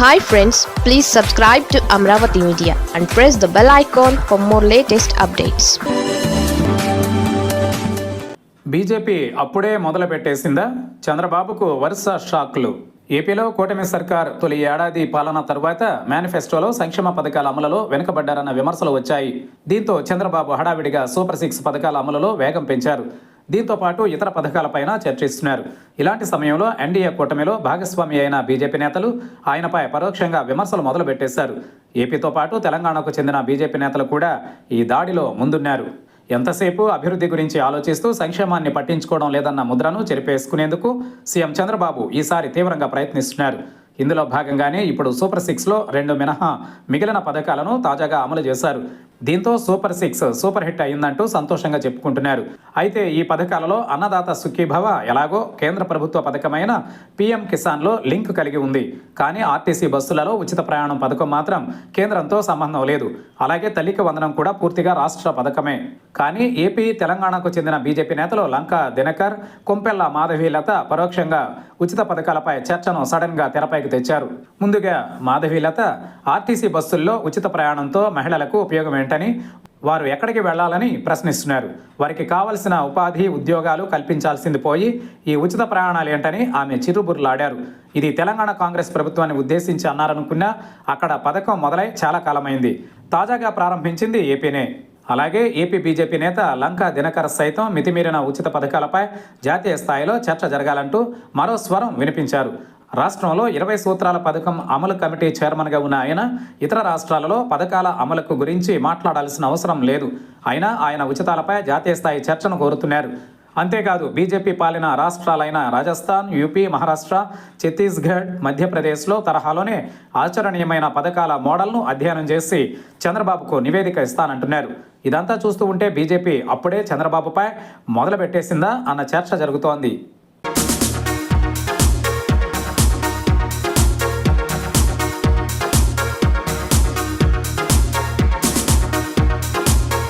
Hi friends please subscribe to Amaravati media and press the bell icon for more latest updates BJP అప్పుడే మొదలు పెట్టేసిందా చంద్రబాబుకు వరుస షాక్లు. ఏపీలో కూటమి సర్కార్ తొలి ఏడాది పాలన తర్వాత మేనిఫెస్టోలో సంక్షేమ పథకాల అమలులో వెనుకబడ్డారన్న విమర్శలు వచ్చాయి. దీంతో చంద్రబాబు హడావిడిగా సూపర్ సిక్స్ పథకాల అమలులో వేగం పెంచారు. దీంతో పాటు ఇతర పథకాలపైన చర్చిస్తున్నారు. ఇలాంటి సమయంలో ఎన్డీఏ కూటమిలో భాగస్వామి అయిన బీజేపీ నేతలు ఆయనపై పరోక్షంగా విమర్శలు మొదలుపెట్టేశారు. ఏపీతో పాటు తెలంగాణకు చెందిన బీజేపీ నేతలు కూడా ఈ దాడిలో ముందున్నారు. ఎంతసేపు అభివృద్ధి గురించి ఆలోచిస్తూ సంక్షేమాన్ని పట్టించుకోవడం లేదన్న ముద్రను చెరిపేసుకునేందుకు సీఎం చంద్రబాబు ఈసారి తీవ్రంగా ప్రయత్నిస్తున్నారు. ఇందులో భాగంగానే ఇప్పుడు సూపర్ సిక్స్లో రెండు మినహా మిగిలిన పథకాలను తాజాగా అమలు చేశారు. దీంతో సూపర్ సిక్స్ సూపర్ హిట్ అయిందంటూ సంతోషంగా చెప్పుకుంటున్నారు. అయితే ఈ పథకాలలో అన్నదాత సుఖీభవ ఎలాగో కేంద్ర ప్రభుత్వ పథకమైన పీఎం కిసాన్లో లింక్ కలిగి ఉంది. కానీ ఆర్టీసీ బస్సులలో ఉచిత ప్రయాణం పథకం మాత్రం కేంద్రంతో సంబంధం లేదు. అలాగే తల్లికి వందనం కూడా పూర్తిగా రాష్ట్ర పథకమే. కానీ ఏపీ తెలంగాణకు చెందిన బీజేపీ నేతలు లంక దినకర్ కొంపెల్ల మాధవీలత పరోక్షంగా ఉచిత పథకాలపై చర్చను సడన్గా తెరపైకి తెచ్చారు. ముందుగా మాధవీలత ఆర్టీసీ బస్సుల్లో ఉచిత ప్రయాణంతో మహిళలకు ఉపయోగం ఏంటని వారు ఎక్కడికి వెళ్ళాలని ప్రశ్నిస్తున్నారు. వారికి కావలసిన ఉపాధి ఉద్యోగాలు కల్పించాల్సింది పోయి ఈ ఉచిత ప్రయాణాలు ఏంటని ఆమె చిరుబుర్లాడారు. ఇది తెలంగాణ కాంగ్రెస్ ప్రభుత్వాన్ని ఉద్దేశించి అన్నారనుకున్నా అక్కడ పథకం మొదలై చాలా కాలమైంది. తాజాగా ప్రారంభించింది ఏపీనే. అలాగే ఏపీ బీజేపీ నేత లంకా దినకర్ సైతం మితిమీరిన ఉచిత పథకాలపై జాతీయ స్థాయిలో చర్చ జరగాలంటూ మరో స్వరం వినిపించారు. రాష్ట్రంలో ఇరవై సూత్రాల పథకం అమలు కమిటీ చైర్మన్గా ఉన్న ఆయన ఇతర రాష్ట్రాలలో పథకాల అమలుకు గురించి మాట్లాడాల్సిన అవసరం లేదు. అయినా ఆయన ఉచితాలపై జాతీయ స్థాయి చర్చను కోరుతున్నారు. అంతేకాదు బీజేపీ పాలిన రాష్ట్రాలైన రాజస్థాన్ యూపీ మహారాష్ట్ర ఛత్తీస్గఢ్ మధ్యప్రదేశ్లో తరహాలోనే ఆచరణీయమైన పథకాల మోడల్ను అధ్యయనం చేసి చంద్రబాబుకు నివేదిక ఇస్తానంటున్నారు. ఇదంతా చూస్తూ ఉంటే బీజేపీ అప్పుడే చంద్రబాబుపై మొదలుపెట్టేసిందా అన్న చర్చ జరుగుతోంది.